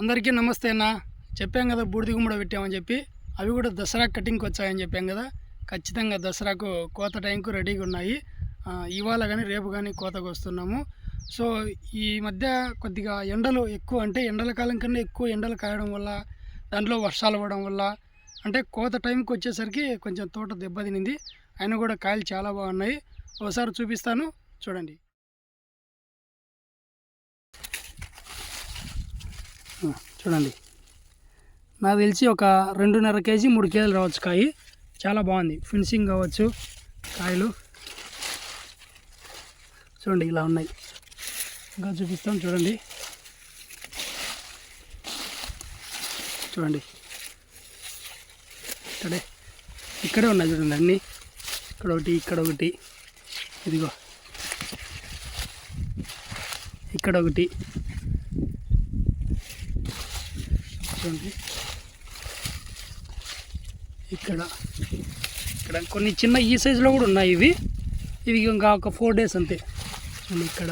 అందరికీ నమస్తే అన్న. చెప్పాం కదా బూడిద గుమ్మడి పెట్టామని చెప్పి. అవి కూడా దసరా కటింగ్కి వచ్చాయని చెప్పాం కదా. ఖచ్చితంగా దసరాకు కోత టైంకు రెడీగా ఉన్నాయి. ఇవాళ కానీ రేపు కానీ కోతకు వస్తున్నాము. సో ఈ మధ్య కొద్దిగా ఎండలు ఎక్కువ అంటే ఎండల కాలం కన్నా ఎక్కువ ఎండలు కాయడం వల్ల దాంట్లో వర్షాలు పడడం వల్ల అంటే కోత టైంకి వచ్చేసరికి కొంచెం తోట దెబ్బతినింది. అయినా కూడా కాయలు చాలా బాగున్నాయి. ఒకసారి చూపిస్తాను. చూడండి. చూడండి. నాకు తెలిసి ఒక రెండున్నర కేజీ మూడు కేజీలు రావచ్చు కాయి. చాలా బాగుంది. ఫినిషింగ్ కావచ్చు. కాయలు. చూడండి ఇలా ఉన్నాయి. ఇంకా చూపిస్తాం. చూడండి. చూడండి. ఇక్కడే. ఇక్కడే ఉన్నాయి చూడండి అన్నీ. ఇక్కడ ఒకటి ఇక్కడ ఒకటి. ఇదిగో. ఇక్కడ ఒకటి. చూడండి. ఇక్కడ ఇక్కడ కొన్ని చిన్న ఈ సైజులో కూడా ఉన్నాయి ఇవి. ఇవి ఇంకా ఒక ఫోర్ డేస్ అంతే. చూడండి ఇక్కడ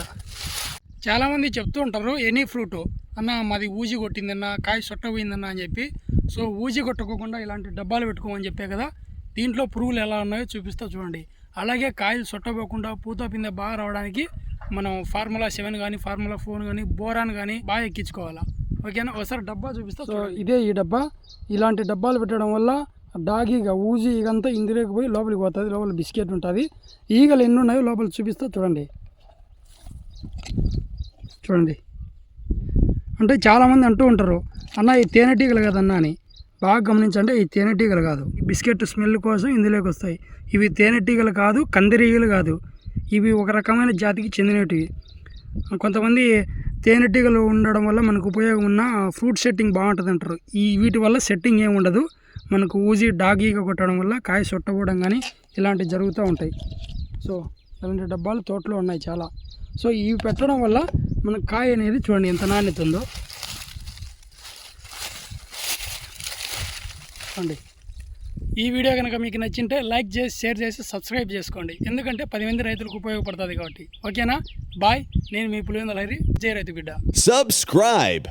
చాలామంది చెప్తూ ఉంటారు ఎనీ ఫ్రూట్ అన్న మాది ఊజి కొట్టిందన్న కాయ సొట్టపోయిందన్న అని చెప్పి. సో ఊజి కొట్టుకోకుండా ఇలాంటి డబ్బాలు పెట్టుకోమని చెప్పే కదా దీంట్లో పురుగులు ఎలా ఉన్నాయో చూపిస్తా చూడండి. అలాగే కాయలు సొట్టపోకుండా పూత పిందె బాగా రావడానికి మనం ఫార్ములా సెవెన్ కానీ ఫార్ములా ఫోర్ కానీ బోరాన్ కానీ బాగా ఎక్కించుకోవాలా. ఓకేనా? ఒకసారి డబ్బా చూపిస్తా సో ఇదే ఈ డబ్బా. ఇలాంటి డబ్బాలు పెట్టడం వల్ల డాగీగా ఊజి ఇగంతా ఇందులోకి పోయి లోపలికి పోతుంది లోపల బిస్కెట్ ఉంటుంది. ఈగలు ఎన్ని ఉన్నాయో లోపల చూపిస్తా చూడండి. చూడండి. అంటే చాలామంది అంటూ ఉంటారు అన్న ఈ తేనెటీగలు కదన్నా అని. బాగా గమనించండి ఈ తేనెటీగలు కాదు. ఈ బిస్కెట్ స్మెల్ కోసం ఇందులోకి వస్తాయి. ఇవి తేనెటీగలు కాదు కందిరీగలు కాదు. ఇవి ఒక రకమైన జాతికి చెందినటివి కొంతమంది తేనెటీగలు ఉండడం వల్ల మనకు ఉపయోగం ఉన్న ఫ్రూట్ సెట్టింగ్ బాగుంటుంది అంటారు ఈ వీటి వల్ల సెట్టింగ్ ఏమి ఉండదు. మనకు ఊజి డాగీగా కొట్టడం వల్ల కాయ చుట్టపోవడం కానీ ఇలాంటివి జరుగుతూ ఉంటాయి. సో ఇలాంటి డబ్బాలు తోటలో ఉన్నాయి చాలా. సో ఇవి పెట్టడం వల్ల మన కాయ అనేది చూడండి ఎంత నాణ్యత ఉందో. చూడండి. ఈ వీడియో కనుక మీకు నచ్చింటే లైక్ చేసి షేర్ చేసి సబ్స్క్రైబ్ చేసుకోండి. ఎందుకంటే పది మంది రైతులకు ఉపయోగపడుతుంది కాబట్టి. ఓకేనా? బాయ్. నేను మీ పులివెందుల హరి. జయ రైతు బిడ్డ. సబ్స్క్రైబ్